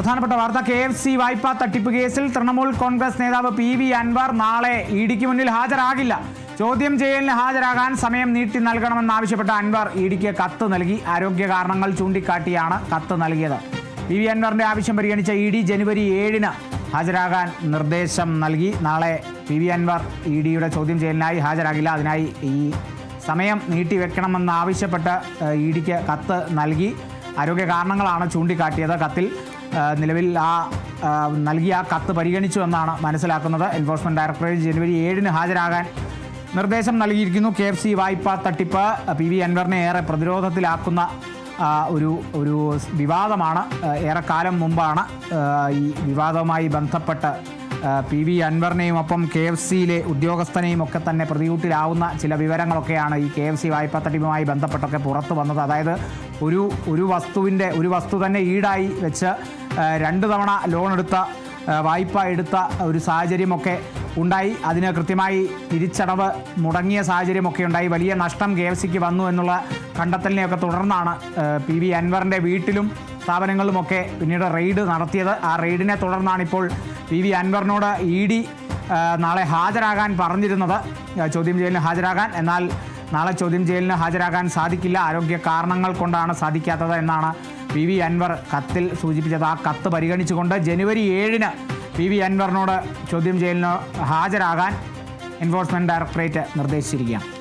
പ്രധാനപ്പെട്ട വാർത്ത K F C വായ്പാ തട്ടിപ്പ് കേസിൽ തൃണമൂൽ കോൺഗ്രസ് നേതാവ് പി വി അൻവർ നാളെ ഇ ഡിക്ക് മുന്നിൽ ഹാജരാകില്ല. ചോദ്യം ചെയ്യലിന് ഹാജരാകാൻ സമയം നീട്ടി നൽകണമെന്നാവശ്യപ്പെട്ട അൻവർ ഇ ഡിക്ക് കത്ത് നൽകി. ആരോഗ്യ കാരണങ്ങൾ ചൂണ്ടിക്കാട്ടിയാണ് കത്ത് നൽകിയത്. പി വി അൻവറിന്റെ ആവശ്യം പരിഗണിച്ച ഇ ഡി ജനുവരി ഏഴിന് ഹാജരാകാൻ നിർദ്ദേശം നൽകി. നാളെ പി വി അൻവർ ഇ ഡിയുടെ ചോദ്യം ചെയ്യലിനായി ഹാജരാകില്ല. അതിനായി ഈ സമയം നീട്ടിവെക്കണമെന്നാവശ്യപ്പെട്ട് ഇ ഡിക്ക് കത്ത് നൽകി. ആരോഗ്യ കാരണങ്ങളാണ് ചൂണ്ടിക്കാട്ടിയത്. കത്തിൽ നിലവിൽ ആ നൽകിയ കത്ത് പരിഗണിച്ചു എന്നാണ് മനസ്സിലാക്കുന്നത്. എൻഫോഴ്സ്മെന്റ് ഡയറക്ടറേറ്റ് ജനുവരി ഏഴിന് ഹാജരാകാൻ നിർദ്ദേശം നൽകിയിരിക്കുന്നു. കെ എഫ് സി വായ്പ തട്ടിപ്പ് പി വി അൻവറിനെ ഏറെ പ്രതിരോധത്തിലാക്കുന്ന ഒരു ഒരു വിവാദമാണ്. ഏറെക്കാലം മുമ്പാണ് ഈ വിവാദവുമായി ബന്ധപ്പെട്ട് പി വി അൻവറിനെയും ഒപ്പം കെ എഫ് സിയിലെ ഉദ്യോഗസ്ഥനെയും ഒക്കെ തന്നെ പ്രതികൂട്ടിലാവുന്ന ചില വിവരങ്ങളൊക്കെയാണ് ഈ കെ എഫ് സി വായ്പാ തട്ടിപ്പുമായി ബന്ധപ്പെട്ടൊക്കെ പുറത്തു വന്നത്. അതായത് ഒരു ഒരു വസ്തുവിന്റെ ഒരു വസ്തു തന്നെ ഈടായി വെച്ച് രണ്ട് തവണ ലോൺ എടുത്ത വായ്പ എടുത്ത ഒരു സാഹചര്യമൊക്കെ ഉണ്ടായി. അതിന് കൃത്യമായി തിരിച്ചടവ് മുടങ്ങിയ സാഹചര്യമൊക്കെ ഉണ്ടായി. വലിയ നഷ്ടം കെ എഫ് സിക്ക് വന്നു എന്നുള്ള കണ്ടെത്തലിനെയൊക്കെ തുടർന്നാണ് പി വി അൻവറിന്റെ വീട്ടിലും സ്ഥാപനങ്ങളിലുമൊക്കെ പിന്നീട് റെയ്ഡ് നടത്തിയത്. ആ റെയ്ഡിനെ തുടർന്നാണ് ഇപ്പോൾ പി വി അൻവറിനോട് ഇ ഡി നാളെ ഹാജരാകാൻ പറഞ്ഞിരുന്നത്. ചോദ്യം ചെയ്യലിന് ഹാജരാകാൻ. എന്നാൽ നാളെ ചോദ്യം ചെയ്യലിന് ഹാജരാകാൻ സാധിക്കില്ല. ആരോഗ്യ കാരണങ്ങൾ കൊണ്ടാണ് സാധിക്കാത്തത് എന്നാണ് പി വി അൻവർ കത്തിൽ സൂചിപ്പിച്ചത്. ആ കത്ത് പരിഗണിച്ചുകൊണ്ട് ജനുവരി ഏഴിന് പി വി അൻവറിനോട് ചോദ്യം ചെയ്യലിന് ഹാജരാകാൻ എൻഫോഴ്സ്മെന്റ് ഡയറക്ടറേറ്റ് നിർദ്ദേശിച്ചിരിക്കുകയാണ്.